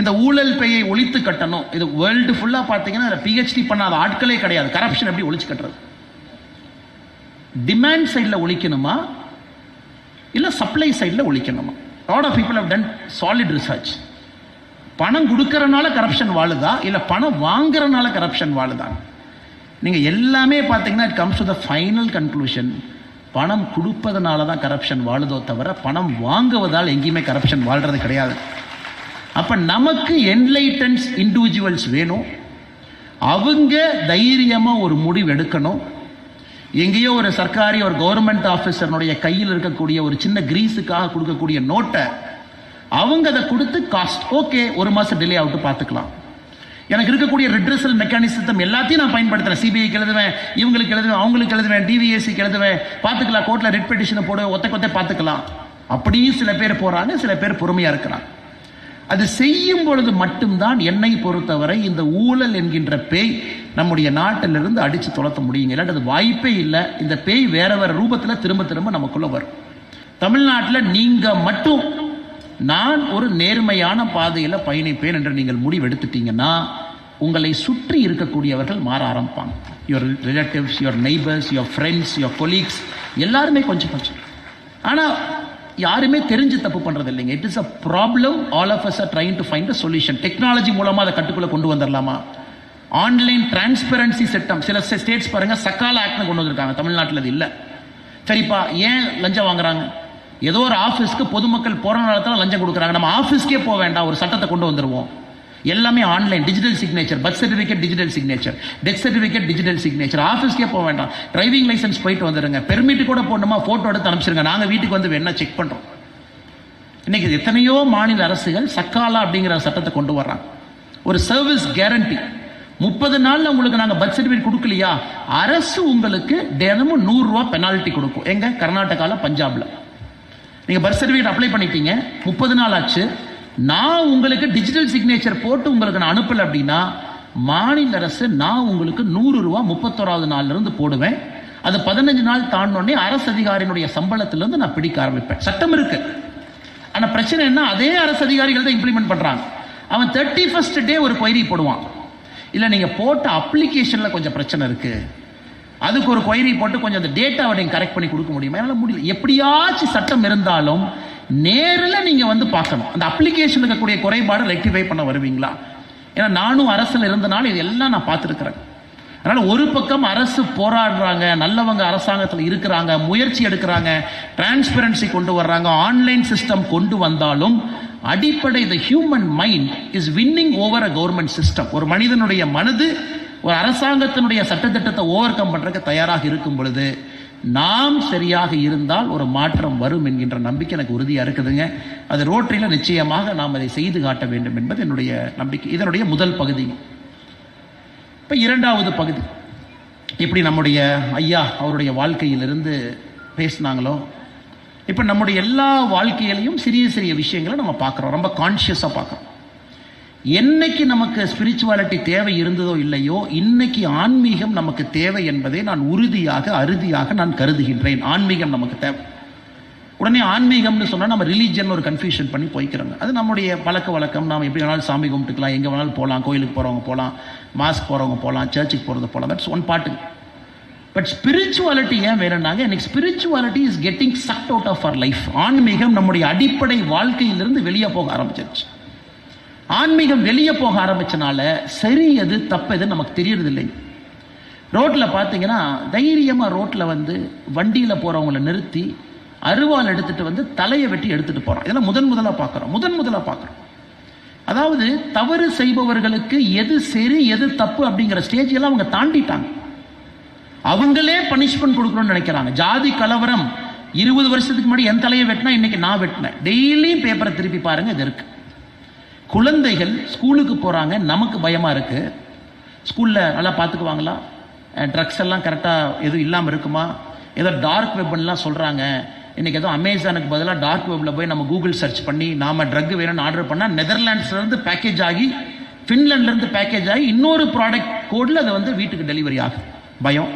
இந்த ஊழல் பெயை ஒழித்து கட்டணும். இது வேர்ல்டு ஃபுல்லாக பார்த்தீங்கன்னா பிஹெச்டி பண்ணாத ஆட்களே கிடையாது. கரப்ஷன் எப்படி ஒழிச்சு கட்டுறது? டிமாண்ட் சைடில் ஒழிக்கணுமா? இல்லை சப்ளை சைடில் ஒழிக்கணுமா? Lot of people have done solid research பணம் கொடுக்கறனால கரப்ஷன் வாழுதா? இல்லை பணம் வாங்குறனால கரப்ஷன் வாழுதா? நீங்கள் எல்லாமே பார்த்தீங்கன்னா it comes to the final conclusion பணம் கொடுப்பதனால தான் கரப்ஷன் வாழுதோ தவிர பணம் வாங்குவதால் எங்கேயுமே கரப்ஷன் வாழ்கிறது கிடையாது. அப்போ நமக்கு என்லைட்டன்ஸ் இண்டிவிஜுவல்ஸ் வேணும். அவங்க தைரியமாக ஒரு முடிவு எடுக்கணும். எங்கேயோ ஒரு சர்க்காரி ஒரு கவர்மெண்ட் ஆஃபீஸர்னுடைய கையில் இருக்கக்கூடிய ஒரு சின்ன கிரீஸுக்காக கொடுக்கக்கூடிய நோட்டை அவங்க அதை கொடுத்து காஸ்ட் ஓகே ஒரு மாதம் டிலே ஆகிட்டு பார்த்துக்கலாம். எனக்கு இருக்கக்கூடிய ரிட்ரஸல் மெக்கானிசம் எல்லாத்தையும் நான் பயன்படுத்துகிறேன் சிபிஐக்கு எழுதுவேன் இவங்களுக்கு எழுதுவேன் அவங்களுக்கு எழுதுவேன் டிவிஎஸ்சிக்கு எழுதுவேன். பார்த்துக்கலாம் கோர்ட்டில் ரிட் பெட்டிஷனை போடுவேன் ஒத்த கொத்த பார்த்துக்கலாம். அப்படியும் சில பேர் போகிறாங்க சில பேர் பொறுமையாக இருக்கிறாங்க. அது செய்யும் பொழுது மட்டும்தான் என்னை பொறுத்தவரை இந்த ஊழல் என்கின்ற பேய் நம்முடைய நாட்டிலிருந்து அடித்து துளத்த முடியுங்க. இல்லாட்டி அது வாய்ப்பே இல்லை. இந்த பேய் வேற வேற ரூபத்தில் திரும்ப திரும்ப நமக்குள்ள வரும். தமிழ்நாட்டில் நீங்கள் மட்டும் நான் ஒரு நேர்மையான பாதையில் பயணிப்பேன் என்று நீங்கள் முடிவெடுத்துட்டீங்கன்னா உங்களை சுற்றி இருக்கக்கூடியவர்கள் மாற ஆரம்பிப்பாங்க. Your relatives your neighbours your friends your colleagues எல்லாருமே கொஞ்சம் கொஞ்சம். ஆனால் யாருமே தெரிஞ்சு தப்பு பண்ணுறது இல்லைங்க it is a problem all of us are trying to find a solution technology மூலமாக அதை கட்டுக்குள்ளே கொண்டு வந்துடலாமா ஆன்லைன் டிரான்ஸ்பரன்சி சட்டம் சில ஸ்டேட்ஸ் பாருங்கள் சக்கால ஆக்ட்னு கொண்டு வந்திருக்காங்க. தமிழ்நாட்டில் அது இல்லை. சரிப்பா ஏன் லஞ்சம் வாங்குறாங்க? ஏதோ ஒரு ஆஃபீஸ்க்கு பொதுமக்கள் போகிற நேரத்தில் லஞ்சம் கொடுக்குறாங்க. நம்ம ஆஃபீஸ்க்கே போக வேண்டாம். ஒரு சட்டத்தை கொண்டு வந்துடுவோம் எல்லாமே online digital signature birth certificate digital signature death certificate digital signature ஆஃபீஸ்க்கே போக வேண்டாம். டிரைவிங் லைசன்ஸ் போயிட்டு வந்துடுங்க பெர்மிட் கூட போடணுமா? ஃபோட்டோ எடுத்து அனுப்பிச்சிருங்க. நாங்கள் வீட்டுக்கு வந்து வேணா செக் பண்ணுறோம் இன்னைக்கு எத்தனையோ மாநில அரசுகள் சக்காலா அப்படிங்கிற சட்டத்தை கொண்டு வர்றாங்க. ஒரு சர்வீஸ் கேரண்டி முப்பது நாளில் உங்களுக்கு நாங்கள் பர்த் சர்டிஃபிகேட் கொடுக்கலையா? அரசு உங்களுக்கு தினமும் நூறுரூவா பெனால்ட்டி கொடுக்கும். எங்க? கர்நாடகாவில் பஞ்சாபில். நீங்கள் பர்த் சர்டிஃபிகேட் அப்ளை பண்ணிட்டீங்க. முப்பது நாள் ஆச்சு. நான் உங்களுக்கு டிஜிட்டல் சிக்னேச்சர் போட்டு உங்களுக்கு நான் அனுப்பல அப்படின்னா மாநில அரசு நான் உங்களுக்கு நூறு ரூபா முப்பத்தோராவது நாள்ல இருந்து போடுவேன். அது பதினஞ்சு நாள் தாண்டோடனே அரசு அதிகாரியினுடைய சம்பளத்திலிருந்து நான் பிடிக்க ஆரம்பிப்பேன். சட்டம் இருக்கு. ஆனா பிரச்சனை என்ன? அதே அரசு அதிகாரிகள் தான் இம்ப்ளிமெண்ட் பண்றாங்க. அவன் தேர்ட்டி ஃபர்ஸ்ட் டே ஒரு கொயரி போடுவான். இல்ல நீங்க போட்ட அப்ளிகேஷன்ல கொஞ்சம் பிரச்சனை இருக்கு. அதுக்கு ஒரு கொயரி போட்டு கொஞ்சம் அந்த டேட்டாவை நீங்கள் கரெக்ட் பண்ணி கொடுக்க முடியுமா? என்னால் முடியல. எப்படியாச்சும் சட்டம் இருந்தாலும் நேரில் நீங்கள் வந்து பார்க்கணும். அந்த அப்ளிகேஷன் இருக்கக்கூடிய குறைபாடு ரெக்டிஃபை பண்ண வருவீங்களா? ஏன்னா நானும் அரசில் இருந்தனால இது எல்லாம் நான் பார்த்துருக்குறேன். அதனால் ஒரு பக்கம் அரசு போராடுறாங்க நல்லவங்க அரசாங்கத்தில் இருக்கிறாங்க முயற்சி எடுக்கிறாங்க டிரான்ஸ்பரன்சி கொண்டு வர்றாங்க ஆன்லைன் சிஸ்டம் கொண்டு வந்தாலும் அடிப்படை the human mind is winning over a government system ஒரு மனிதனுடைய மனது ஒரு அரசாங்கத்தினுடைய சட்டத்திட்டத்தை ஓவர் கம் பண்ணுறதுக்கு தயாராக இருக்கும் பொழுது நாம் சரியாக இருந்தால் ஒரு மாற்றம் வரும் என்கின்ற நம்பிக்கை எனக்கு உறுதியாக இருக்குதுங்க. அது ரோட்டரியில் நிச்சயமாக நாம் அதை செய்து காட்ட வேண்டும் என்பது என்னுடைய நம்பிக்கை. இதனுடைய முதல் பகுதி. இப்போ இரண்டாவது பகுதி. எப்படி நம்முடைய ஐயா அவருடைய வாழ்க்கையிலிருந்து பேசினாங்களோ? இப்போ நம்முடைய எல்லா வாழ்க்கையிலையும் சிறிய சிறிய விஷயங்களை நம்ம பார்க்குறோம். ரொம்ப கான்ஷியஸாக பார்க்குறோம். என்னைக்கு நமக்கு ஸ்பிரிச்சுவாலிட்டி தேவை இருந்ததோ இல்லையோ இன்னைக்கு ஆன்மீகம் நமக்கு தேவை என்பதை நான் உறுதியாக அறுதியாக நான் கருதுகின்றேன். ஆன்மீகம் நமக்கு தேவை. உடனே ஆன்மீகம்னு சொன்னால் நம்ம ரிலீஜன் ஒரு கன்ஃபியூஷன் பண்ணி போய்க்கிறோங்க. அது நம்முடைய பழக்க வழக்கம். நாம் எப்படி வேணாலும் சாமி கும்பிட்டுக்கலாம் எங்கே வேணாலும் போகலாம் கோயிலுக்கு போகிறவங்க போகலாம் மாஸ்க் போகிறவங்க போகலாம் சர்ச்சுக்கு போகிறது போகலாம் that's one part but spirituality ஏன் வேணும்னாங்க எனக்கு spirituality is getting sucked out of our life ஆன்மீகம் நம்முடைய அடிப்படை வாழ்க்கையிலிருந்து வெளியே போக ஆரம்பிச்சிருச்சு. ஆன்மீகம் வெளியே போக ஆரம்பிச்சனால சரி எது தப்பு எது நமக்கு தெரியறது இல்லை ரோட்டில் பார்த்தீங்கன்னா தைரியமாக ரோட்டில் வந்து வண்டியில் போகிறவங்கள நிறுத்தி அருவாள் எடுத்துட்டு வந்து தலையை வெட்டி எடுத்துட்டு போகிறோம் இதெல்லாம் முதன் முதலாக பார்க்குறோம் முதன் முதலாக பார்க்குறோம் அதாவது தவறு செய்பவர்களுக்கு எது சரி எது தப்பு அப்படிங்கிற ஸ்டேஜ் எல்லாம் அவங்க தாண்டிட்டாங்க. அவங்களே பனிஷ்மெண்ட் கொடுக்கணும்னு நினைக்கிறாங்க. ஜாதி கலவரம். இருபது வருஷத்துக்கு முன்னாடி என் தலையை வெட்டினா இன்னைக்கு நான் வெட்டினேன். டெய்லியும் பேப்பரை திருப்பி பாருங்க இது இருக்குது குழந்தைகள் ஸ்கூலுக்கு போகிறாங்க நமக்கு பயமாக இருக்குது ஸ்கூலில் நல்லா பார்த்துக்குவாங்களா ட்ரக்ஸ் எல்லாம் கரெக்டாக எதுவும் இல்லாமல் இருக்குமா? ஏதோ டார்க் வெப்பன்லாம் சொல்கிறாங்க இன்றைக்கி ஏதோ அமேசானுக்கு பதிலாக டார்க் வெப்பில் போய் நம்ம கூகுள் சர்ச் பண்ணி நாம் ட்ரக் வேணும்னு ஆர்டர் பண்ணால் நெதர்லாண்ட்ஸ்லேருந்து பேக்கேஜ் ஆகி ஃபின்லாண்ட்லேருந்து பேக்கேஜ் ஆகி இன்னொரு ப்ராடக்ட் கோடில் அது வந்து வீட்டுக்கு டெலிவரி ஆகும் பயம்.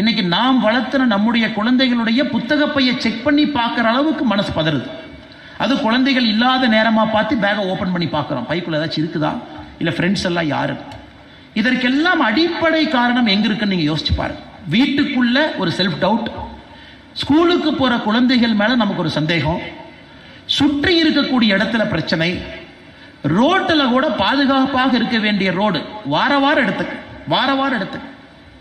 இன்னைக்கு நாம் வளர்த்துன நம்முடைய குழந்தைகளுடைய புத்தக பையை செக் பண்ணி பார்க்குற அளவுக்கு மனசு பதறுது. அது குழந்தைகள் இல்லாத நேரமாக பார்த்து பேகை ஓப்பன் பண்ணி பார்க்குறோம். பைக்குள்ள ஏதாச்சும் இருக்குதா? இல்லை ஃப்ரெண்ட்ஸ் எல்லாம் யாரு? இதற்கெல்லாம் அடிப்படை காரணம் எங்க இருக்குன்னு நீங்க யோசிச்சு பாருங்க. வீட்டுக்குள்ள ஒரு செல்ஃப் டவுட் ஸ்கூலுக்கு போற குழந்தைகள் மேல நமக்கு ஒரு சந்தேகம். சுற்றி இருக்கக்கூடிய இடத்துல பிரச்சனை. ரோட்டில் கூட பாதுகாப்பாக இருக்க வேண்டிய ரோடு வார வாரம் எடுத்துக்க. வார வாரம் எடுத்துக்க.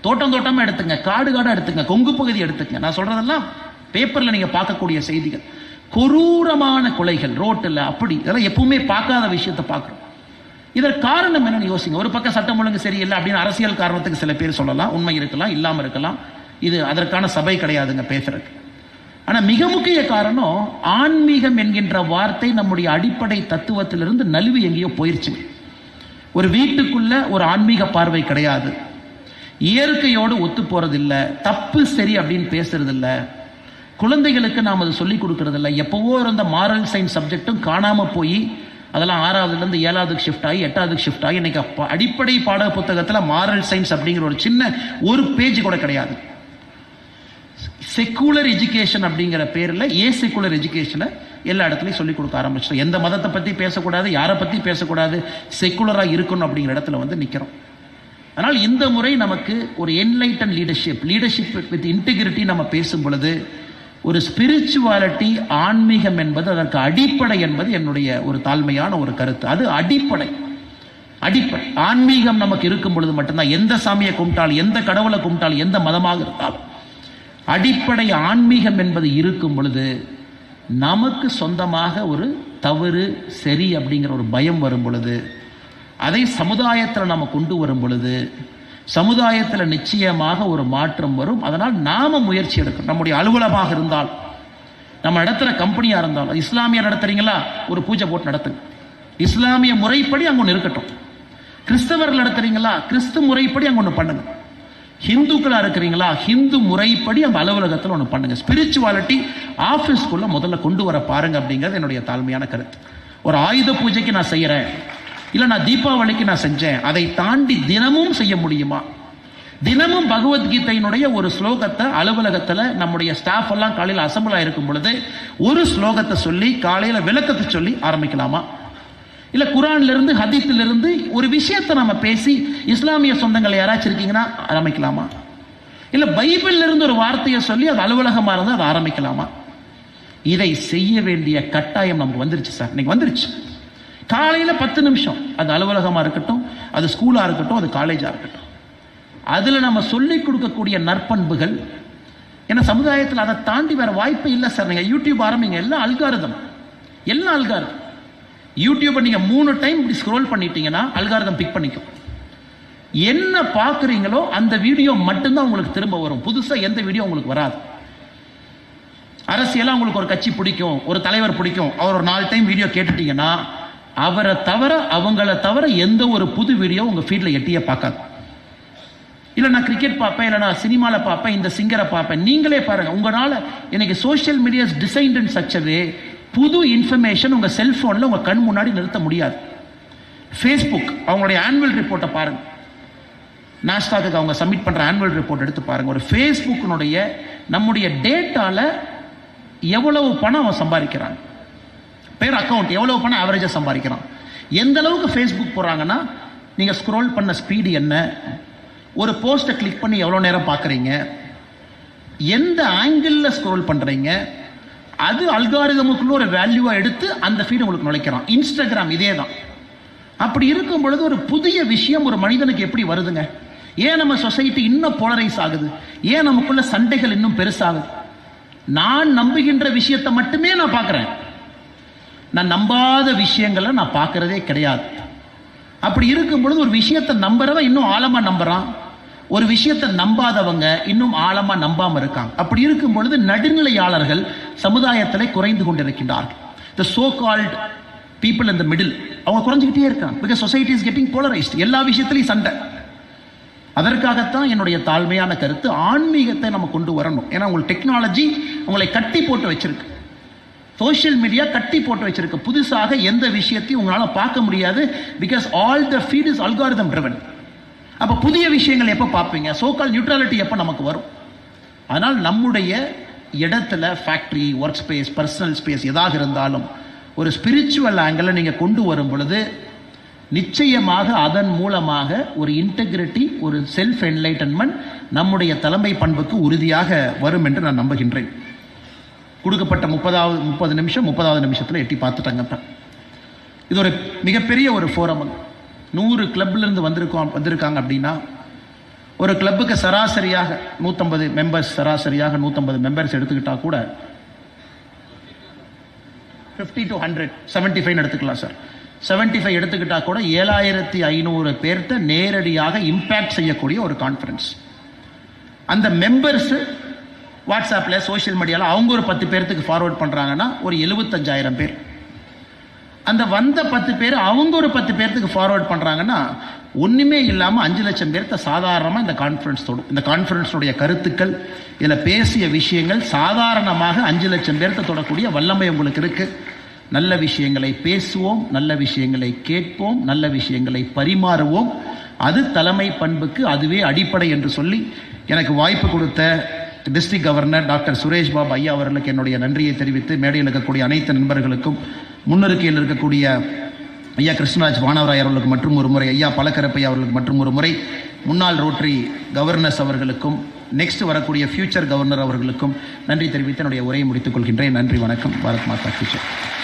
தோட்டம் தோட்டமா எடுத்துங்க. காடு காடாக எடுத்துங்க. கொங்கு பகுதி எடுத்துங்க. நான் சொல்றதெல்லாம் பேப்பர்ல நீங்க பார்க்கக்கூடிய செய்திகள். கொரூரமான கொலைகள் ரோட்டில் அப்படி இதெல்லாம் எப்பவுமே பார்க்காத விஷயத்தை பார்க்குறோம் இதற்கு காரணம் என்னன்னு யோசிங்க. ஒரு பக்கம் சட்டம் ஒழுங்கு சரியில்லை அப்படின்னு அரசியல் காரணத்துக்கு சில பேர் சொல்லலாம். உண்மை இருக்கலாம் இல்லாமல் இருக்கலாம். இது அதற்கான சபை கிடையாதுங்க பேசுறதுக்கு. ஆனால் மிக முக்கிய காரணம் ஆன்மீகம் என்கின்ற வார்த்தை நம்முடைய அடிப்படை தத்துவத்திலிருந்து நழுவி எங்கேயோ போயிடுச்சு ஒரு வீட்டுக்குள்ள ஒரு ஆன்மீக பார்வை கிடையாது. இயற்கையோடு ஒத்து போறதில்லை. தப்பு சரி அப்படின்னு பேசுறதில்லை. குழந்தைகளுக்கு நாம் அதை சொல்லிக் கொடுக்கறதில்ல. எப்போவோ இருந்த மாரல் சயின்ஸ் சப்ஜெக்டும் காணாமல் போய் அதெல்லாம் ஆறாவதுலேருந்து ஏழாவதுக்கு ஷிஃப்ட் ஆகி எட்டாவதுக்கு ஷிஃப்ட் ஆகி இன்றைக்கி அடிப்படை பாட புத்தகத்தில் மாரல் சயின்ஸ் அப்படிங்கிற ஒரு சின்ன ஒரு பேஜ் கூட கிடையாது. செக்குலர் எஜுகேஷன் அப்படிங்கிற பேரில் ஏ செக்குலர் எஜுகேஷனை எல்லா இடத்துலையும் சொல்லிக் கொடுக்க ஆரம்பிச்சிட்டோம். எந்த மதத்தை பற்றி பேசக்கூடாது யாரை பற்றி பேசக்கூடாது செக்குலராக இருக்கணும் அப்படிங்கிற இடத்துல வந்து நிற்கிறோம் அதனால் இந்த முறை நமக்கு ஒரு enlighten leadership leadership with integrity நம்ம பேசும் பொழுது ஒரு ஸ்பிரிச்சுவாலிட்டி ஆன்மீகம் என்பது அதற்கு அடிப்படை என்பது என்னுடைய ஒரு தாழ்மையான ஒரு கருத்து. அது அடிப்படை. அடிப்படை. ஆன்மீகம் நமக்கு இருக்கும் பொழுது மட்டும்தான் எந்த சாமியை கும்பிட்டாலும் எந்த கடவுளை கும்பிட்டாலும் எந்த மதமாக இருந்தாலும். அடிப்படை ஆன்மீகம் என்பது இருக்கும் பொழுது நமக்கு சொந்தமாக ஒரு தவறு சரி அப்படிங்கிற ஒரு பயம் வரும் பொழுது அதை சமுதாயத்தில் நம்ம கொண்டு வரும் பொழுது சமுதாயத்தில் நிச்சயமாக ஒரு மாற்றம் வரும். அதனால் நாம முயற்சி எடுக்கணும். நம்முடைய அலுவலகமாக இருந்தால் நம்ம நடத்துகிற கம்பெனியாக இருந்தாலும் இஸ்லாமிய நடத்துறீங்களா? ஒரு பூஜை போட்டு நடத்துங்க. இஸ்லாமிய முறைப்படி அங்கே ஒன்று இருக்கட்டும். கிறிஸ்தவர்கள் நடத்துறீங்களா? கிறிஸ்து முறைப்படி அங்கே ஒன்று பண்ணுங்க. ஹிந்துக்களாக இருக்கிறீங்களா? ஹிந்து முறைப்படி அந்த அலுவலகத்தில் ஒன்று பண்ணுங்க. ஸ்பிரிச்சுவாலிட்டி ஆஃபீஸ்க்குள்ள முதல்ல கொண்டு வர பாருங்க அப்படிங்கிறது என்னுடைய தாழ்மையான கருத்து. ஒரு ஆயுத பூஜைக்கு நான் செய்கிறேன் இல்லை நான் தீபாவளிக்கு நான் செஞ்சேன். அதை தாண்டி தினமும் செய்ய முடியுமா? தினமும் பகவத்கீதையினுடைய ஒரு ஸ்லோகத்தை அலுவலகத்தில் நம்முடைய ஸ்டாஃப் எல்லாம் காலையில் அசம்பிள் ஆயிருக்கும் பொழுது ஒரு ஸ்லோகத்தை சொல்லி காலையில் விளக்கத்தை சொல்லி ஆரம்பிக்கலாமா? இல்லை குரான்லேருந்து ஹதீத்திலிருந்து ஒரு விஷயத்தை நம்ம பேசி இஸ்லாமிய சொந்தங்கள் யாராச்சும் இருக்கீங்கன்னா ஆரம்பிக்கலாமா? இல்லை பைபிள்லேருந்து ஒரு வார்த்தையை சொல்லி அது அலுவலகமாக இருந்தால் அதை ஆரம்பிக்கலாமா? இதை செய்ய வேண்டிய கட்டாயம் நமக்கு வந்துருச்சு சார். இன்னைக்கு வந்துருச்சு. காலையில் பத்து நிமிஷம். அது அலுவலகமாக இருக்கட்டும் அது ஸ்கூலாக இருக்கட்டும் அது காலேஜாக இருக்கட்டும். அதில் நம்ம சொல்லிக் கொடுக்கக்கூடிய நற்பண்புகள் ஏன்னா சமுதாயத்தில் அதை தாண்டி வேற வாய்ப்பே இல்லை சார். நீங்கள் யூடியூப் ஆரம்பிங்க எல்லாம் அல்காரதம் எல்லாம் அல்காரதம் யூடியூப்பை நீங்கள் மூணு டைம் இப்படி ஸ்க்ரோல் பண்ணிட்டீங்கன்னா அல்காரதம் பிக் பண்ணிக்கும். என்ன பார்க்குறீங்களோ அந்த வீடியோ மட்டும்தான் உங்களுக்கு திரும்ப வரும். புதுசாக எந்த வீடியோ உங்களுக்கு வராது. அரசியலாக உங்களுக்கு ஒரு கட்சி பிடிக்கும் ஒரு தலைவர் பிடிக்கும் அவர் ஒரு நாலு டைம் வீடியோ கேட்டுட்டீங்கன்னா அவரை தவிர அவங்கள தவிர எந்த ஒரு புது வீடியோ உங்க ஃபீல்டில் எட்டியே பார்க்காது. இல்லை நான் கிரிக்கெட் பார்ப்பேன் இல்லை நான் சினிமாவில் பார்ப்பேன் இந்த சிங்கரை பார்ப்பேன். நீங்களே பாருங்கள் உங்களால் எனக்கு சோஷியல் மீடியாஸ் டிசைன்ட் இன் புது இன்ஃபர்மேஷன் உங்கள் செல்ஃபோனில் உங்கள் கண் முன்னாடி நிறுத்த முடியாது. ஃபேஸ்புக் அவங்களுடைய ஆனுவல் ரிப்போர்ட்டை பாருங்க. நாஸ்டாக்கு அவங்க சப்மிட் பண்ணுற ஆனுவல் ரிப்போர்ட் எடுத்து பாருங்கள் ஒரு ஃபேஸ்புக்கினுடைய நம்முடைய டேட்டாவில் எவ்வளவு பணம் அவன் சம்பாதிக்கிறான்? பேர் அக்கௌண்ட் எவ்வளோ பணம் ஆவரேஜாக சம்பாதிக்கிறான் எந்த அளவுக்கு ஃபேஸ்புக் போகிறாங்கன்னா நீங்கள் ஸ்க்ரோல் பண்ண ஸ்பீடு என்ன? ஒரு போஸ்ட்டை கிளிக் பண்ணி எவ்வளோ நேரம் பார்க்குறீங்க? எந்த ஆங்கிளில் ஸ்க்ரோல் பண்ணுறீங்க அது அல்காரிதமுக்குள்ள ஒரு வேல்யூவாக எடுத்து அந்த ஃபீடு உங்களுக்கு நுழைக்கிறான் இன்ஸ்டாகிராம் இதே தான். அப்படி இருக்கும் பொழுது ஒரு புதிய விஷயம் ஒரு மனிதனுக்கு எப்படி வருதுங்க? ஏன் நம்ம சொசைட்டி இன்னும் போலரைஸ் ஆகுது? ஏன் நமக்குள்ள சண்டைகள் இன்னும் பெருசாகுது? நான் நம்புகின்ற விஷயத்தை மட்டுமே நான் பார்க்குறேன். நான் நம்பாத விஷயங்களை நான் பார்க்கறதே கிடையாது. அப்படி இருக்கும் பொழுது ஒரு விஷயத்தை நம்புறவன் இன்னும் ஆழமா நம்புறான். ஒரு விஷயத்தை நம்பாதவங்க இன்னும் ஆழமா நம்பாம இருக்காங்க. அப்படி இருக்கும் பொழுது நடுநிலையாளர்கள் சமுதாயத்தில் குறைந்து கொண்டிருக்கின்றார்கள். த சோ கால்ட் பீப்புள் இந்த மிடில் அவங்க குறைஞ்சிக்கிட்டே இருக்காங்க. Because society is getting polarised எல்லா விஷயத்திலையும் சண்டை. அதற்காகத்தான் என்னுடைய தாழ்மையான கருத்து ஆன்மீகத்தை நம்ம கொண்டு வரணும். ஏன்னா உங்களுக்கு டெக்னாலஜி உங்களை கட்டி போட்டு வச்சிருக்கு. சோஷியல் மீடியா கட்டி போட்டு வச்சிருக்கு. புதுசாக எந்த விஷயத்தையும் உங்களால் பார்க்க முடியாது. Because all the feed is algorithm driven அப்போ புதிய விஷயங்கள் எப்போ பார்ப்பீங்க? சோக்கால் நியூட்ரலிட்டி எப்போ நமக்கு வரும்? அதனால் நம்முடைய இடத்துல factory work space personal space எதாக இருந்தாலும் ஒரு ஸ்பிரிச்சுவல் ஆங்கிளில் நீங்கள் கொண்டு வரும் பொழுது நிச்சயமாக அதன் மூலமாக ஒரு இன்டெகிரிட்டி ஒரு செல்ஃப் என்லைட்டன்மெண்ட் நம்முடைய தலைமை பண்புக்கு உறுதியாக வரும் என்று நான் நம்புகின்றேன். கொடுக்கப்பட்ட முப்பதாவது முப்பது நிமிஷம் முப்பதாவது நிமிஷத்தில் எட்டி பார்த்துட்டாங்க இப்போ இது ஒரு மிகப்பெரிய ஒரு ஃபோரம் நூறு கிளப்லேருந்து வந்திருக்கோம் வந்திருக்காங்க அப்படின்னா ஒரு கிளப்புக்கு சராசரியாக நூற்றம்பது மெம்பர்ஸ் சராசரியாக நூற்றம்பது மெம்பர்ஸ் எடுத்துக்கிட்டால் கூட fifty to hundred seventy five எடுத்துக்கலாம் சார். செவன்ட்டி ஃபைவ் எடுத்துக்கிட்டால் கூட ஏழாயிரத்தி ஐநூறு பேர்த்த நேரடியாக இம்பேக்ட் செய்யக்கூடிய ஒரு கான்ஃபரன்ஸ் அந்த மெம்பர்ஸு வாட்ஸ்அப்பில் சோஷியல் மீடியாவில் அவங்க ஒரு பத்து பேர்த்துக்கு ஃபார்வர்ட் பண்ணுறாங்கன்னா ஒரு எழுபத்தஞ்சாயிரம் பேர். அந்த வந்த பத்து பேர் அவங்க ஒரு பத்து பேர்த்துக்கு ஃபார்வர்ட் பண்ணுறாங்கன்னா ஒன்றுமே இல்லாமல் அஞ்சு லட்சம் பேர்த்த சாதாரணமாக இந்த கான்ஃபரன்ஸ் தொடும் இந்த கான்ஃபரன்ஸுடைய கருத்துக்கள் இதில் பேசிய விஷயங்கள் சாதாரணமாக அஞ்சு லட்சம் பேர்த்த தொடக்கூடிய வல்லமை உங்களுக்கு இருக்குது நல்ல விஷயங்களை பேசுவோம் நல்ல விஷயங்களை கேட்போம் நல்ல விஷயங்களை பரிமாறுவோம். அது தலைமை பண்புக்கு அதுவே அடிப்படை என்று சொல்லி எனக்கு வாய்ப்பு கொடுத்த district governor doctor Suresh Babu ஐயா அவர்களுக்கு என்னுடைய நன்றியை தெரிவித்து மேடையில் இருக்கக்கூடிய அனைத்து நண்பர்களுக்கும் முன்னிருக்கையில் இருக்கக்கூடிய ஐயா கிருஷ்ணராஜ் வானவராய் அவர்களுக்கு மற்றும் ஒரு முறை ஐயா பலக்கரப்பையா அவர்களுக்கு மற்றும் ஒரு முறை முன்னாள் ரோட்டரி கவர்னர்ஸ் அவர்களுக்கும் நெக்ஸ்ட் வரக்கூடிய ஃபியூச்சர் கவர்னர் அவர்களுக்கும் நன்றி தெரிவித்து என்னுடைய உரையை முடித்துக் கொள்கின்றேன். நன்றி வணக்கம். பாரத் மாதா ஃபியூச்சர்